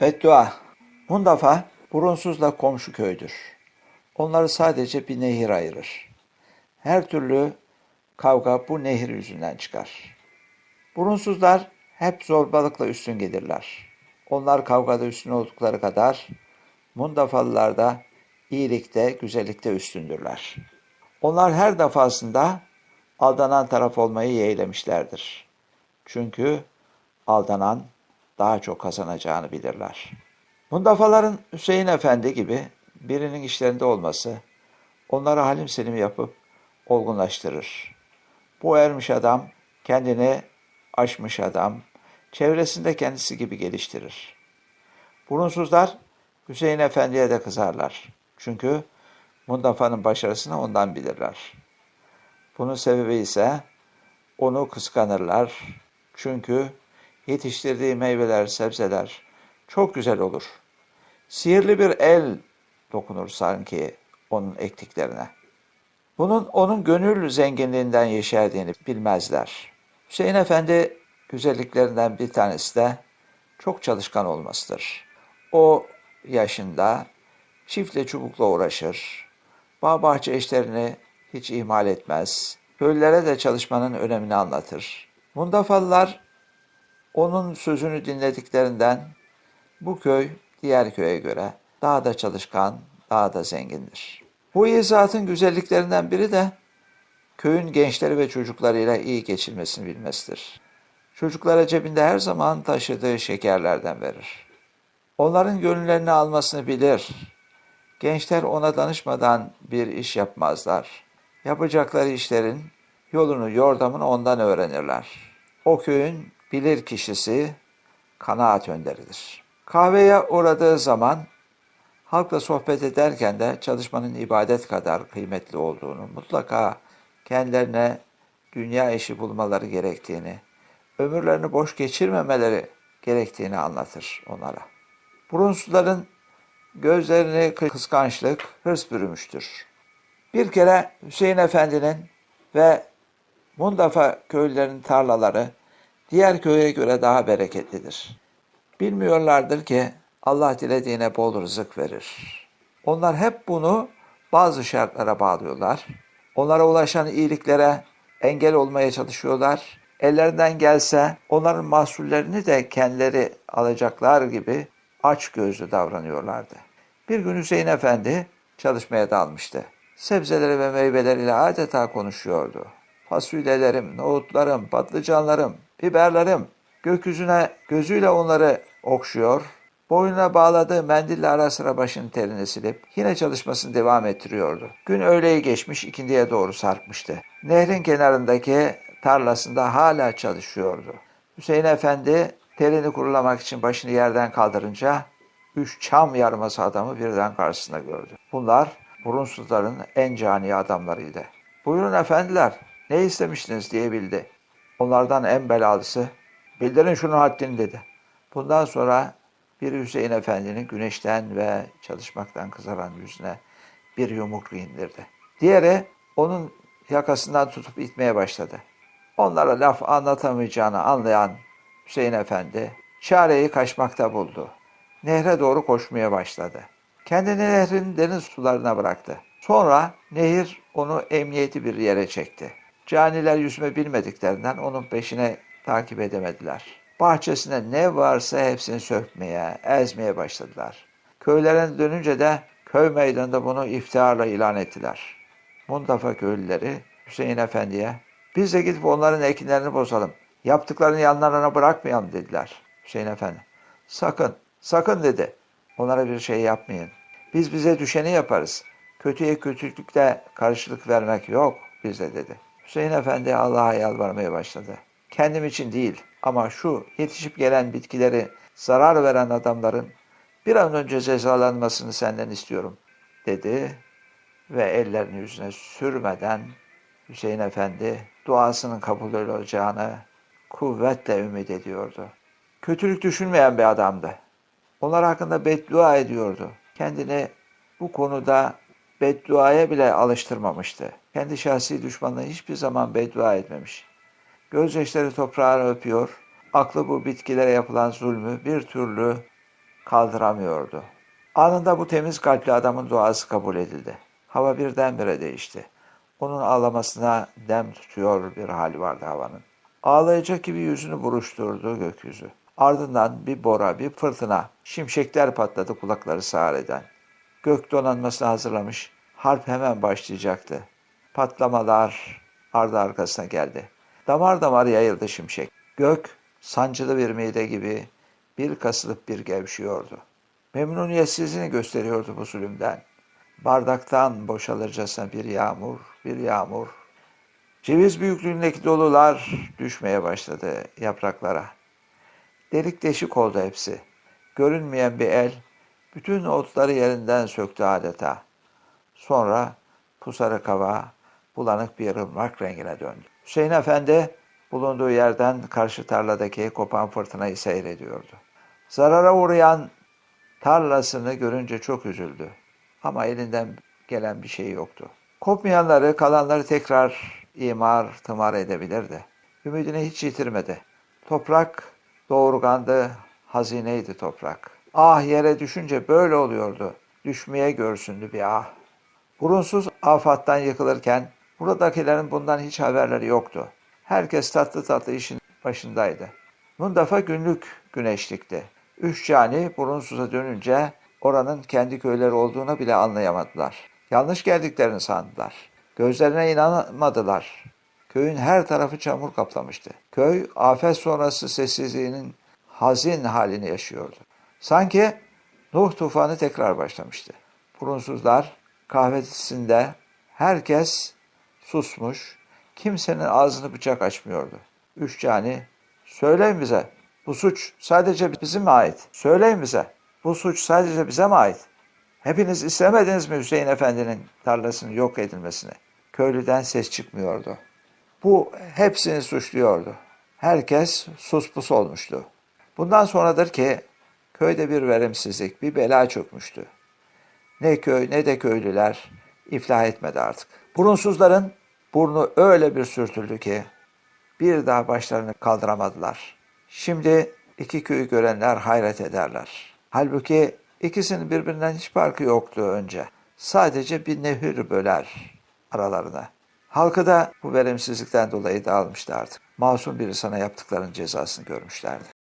Beddua. Mundafa, burunsuzla komşu köydür. Onları sadece bir nehir ayırır. Her türlü kavga bu nehir yüzünden çıkar. Burunsuzlar hep zorbalıkla üstün gelirler. Onlar kavgada üstün oldukları kadar Mundafalılar da iyilikte, güzellikte üstündürler. Onlar her defasında aldanan taraf olmayı yeğlemişlerdir. Çünkü aldanan daha çok kazanacağını bilirler. Mundafaların Hüseyin Efendi gibi birinin işlerinde olması onları halim selim yapıp olgunlaştırır. Bu ermiş adam kendini aşmış adam, çevresinde kendisi gibi geliştirir. Burunsuzlar Hüseyin Efendi'ye de kızarlar. Çünkü Mundafa'nın başarısını ondan bilirler. Bunun sebebi ise onu kıskanırlar. Çünkü yetiştirdiği meyveler, sebzeler çok güzel olur. Sihirli bir el dokunur sanki onun ektiklerine. Bunun onun gönül zenginliğinden yeşerdiğini bilmezler. Hüseyin Efendi güzelliklerinden bir tanesi de çok çalışkan olmasıdır. O yaşında çiftle çubukla uğraşır. Bağ bahçe işlerini hiç ihmal etmez. Köylülere de çalışmanın önemini anlatır. Mundafalılar onun sözünü dinlediklerinden bu köy diğer köye göre daha da çalışkan, daha da zengindir. Bu izatın güzelliklerinden biri de köyün gençleri ve çocuklarıyla iyi geçirmesini bilmesidir. Çocuklara cebinde her zaman taşıdığı şekerlerden verir. Onların gönüllerini almasını bilir. Gençler ona danışmadan bir iş yapmazlar. Yapacakları işlerin yolunu, yordamını ondan öğrenirler. O köyün bilir kişisi kanaat önderidir. Kahveye uğradığı zaman halkla sohbet ederken de çalışmanın ibadet kadar kıymetli olduğunu, mutlaka kendilerine dünya işi bulmaları gerektiğini, ömürlerini boş geçirmemeleri gerektiğini anlatır onlara. Brunsuzların gözlerini kıskançlık, hırs bürümüştür. Bir kere Hüseyin Efendi'nin ve Mundafa köylülerinin tarlaları diğer köye göre daha bereketlidir. Bilmiyorlardır ki Allah dilediğine bol rızık verir. Onlar hep bunu bazı şartlara bağlıyorlar. Onlara ulaşan iyiliklere engel olmaya çalışıyorlar. Ellerinden gelse onların mahsullerini de kendileri alacaklar gibi aç gözlü davranıyorlardı. Bir gün Hüseyin Efendi çalışmaya dalmıştı. Sebzeleri ve meyveleriyle adeta konuşuyordu. Fasulyelerim, nohutlarım, patlıcanlarım, biberlerim gökyüzüne gözüyle onları okşuyor, boynuna bağladığı mendille ara sıra başının terini silip yine çalışmasını devam ettiriyordu. Gün öğleyi geçmiş ikindiye doğru sarkmıştı. Nehrin kenarındaki tarlasında hala çalışıyordu. Hüseyin Efendi terini kurulamak için başını yerden kaldırınca üç çam yarması adamı birden karşısında gördü. Bunlar burunsuzların en cani adamlarıydı. Buyurun efendiler ne istemiştiniz diye bildi. Onlardan en belalısı bildirin şunun haddini dedi. Bundan sonra bir Hüseyin Efendi'nin güneşten ve çalışmaktan kızaran yüzüne bir yumruk indirdi. Diğeri onun yakasından tutup itmeye başladı. Onlara laf anlatamayacağını anlayan Hüseyin Efendi çareyi kaçmakta buldu. Nehre doğru koşmaya başladı. Kendini nehrin deniz sularına bıraktı. Sonra nehir onu emniyeti bir yere çekti. Caniler yüzme bilmediklerinden onun peşine takip edemediler. Bahçesinde ne varsa hepsini sökmeye, ezmeye başladılar. Köylerine dönünce de köy meydanında bunu iftiharla ilan ettiler. Muntafa köylüleri Hüseyin Efendi'ye biz de gidip onların ekinlerini bozalım. Yaptıklarını yanlarına bırakmayalım dediler. Hüseyin Efendi sakın, sakın dedi. Onlara bir şey yapmayın. Biz bize düşeni yaparız. Kötüye kötülükle karşılık vermek yok bize dedi. Hüseyin Efendi Allah'a yalvarmaya başladı. Kendim için değil ama şu yetişip gelen bitkileri zarar veren adamların bir an önce cezalanmasını senden istiyorum dedi ve ellerini yüzüne sürmeden Hüseyin Efendi duasının kabul olacağını kuvvetle ümit ediyordu. Kötülük düşünmeyen bir adamdı. Onlar hakkında beddua ediyordu. Kendini bu konuda bedduaya bile alıştırmamıştı. Kendi şahsi düşmanına hiçbir zaman beddua etmemiş. Gözyaşları toprağı öpüyor, aklı bu bitkilere yapılan zulmü bir türlü kaldıramıyordu. Anında bu temiz kalpli adamın duası kabul edildi. Hava birdenbire değişti. Onun ağlamasına dem tutuyor bir hal vardı havanın. Ağlayacak gibi yüzünü buruşturdu gökyüzü. Ardından bir bora, bir fırtına, şimşekler patladı kulakları sağır eden. Gök donanmasını hazırlamış, harp hemen başlayacaktı. Patlamalar ardı arkasına geldi. Damar damar yayıldı şimşek. Gök sancılı bir mide gibi bir kasılıp bir gevşiyordu. Memnuniyetsizliğini gösteriyordu bu zulümden. Bardaktan boşalırcasına bir yağmur, bir yağmur. Ceviz büyüklüğündeki dolular düşmeye başladı yapraklara. Delik deşik oldu hepsi. Görünmeyen bir el bütün otları yerinden söktü adeta. Sonra pusarık hava bulanık bir ırmak rengine döndü. Hüseyin Efendi bulunduğu yerden karşı tarladaki kopan fırtınayı seyrediyordu. Zarara uğrayan tarlasını görünce çok üzüldü. Ama elinden gelen bir şey yoktu. Kopmayanları, kalanları tekrar imar, tımar edebilirdi. Ümidini hiç yitirmedi. Toprak doğurgandı, hazineydi toprak. Ah yere düşünce böyle oluyordu. Düşmeye görsündü bir ah. Burunsuz afattan yıkılırken buradakilerin bundan hiç haberleri yoktu. Herkes tatlı tatlı işin başındaydı. Mundafa günlük güneşlikti. Üç cani burunsuza dönünce oranın kendi köyleri olduğunu bile anlayamadılar. Yanlış geldiklerini sandılar. Gözlerine inanmadılar. Köyün her tarafı çamur kaplamıştı. Köy afet sonrası sessizliğinin hazin halini yaşıyordu. Sanki Nuh tufanı tekrar başlamıştı. Burunsuzlar kahvesinde herkes susmuş, kimsenin ağzını bıçak açmıyordu. Üç cani, söyleyin bize, bu suç sadece bize mi ait? Söyleyin bize, bu suç sadece bize mi ait? Hepiniz istemediniz mi Hüseyin Efendi'nin tarlasının yok edilmesini? Köylüden ses çıkmıyordu. Bu hepsini suçluyordu. Herkes suspus olmuştu. Bundan sonradır ki köyde bir verimsizlik, bir bela çökmüştü. Ne köy ne de köylüler iflah etmedi artık. Burunsuzların burnu öyle bir sürtüldü ki bir daha başlarını kaldıramadılar. Şimdi iki köyü görenler hayret ederler. Halbuki ikisinin birbirinden hiç farkı yoktu önce. Sadece bir nehir böler aralarına. Halkı da bu verimsizlikten dolayı dağılmıştı artık. Masum biri sana yaptıklarının cezasını görmüşlerdi.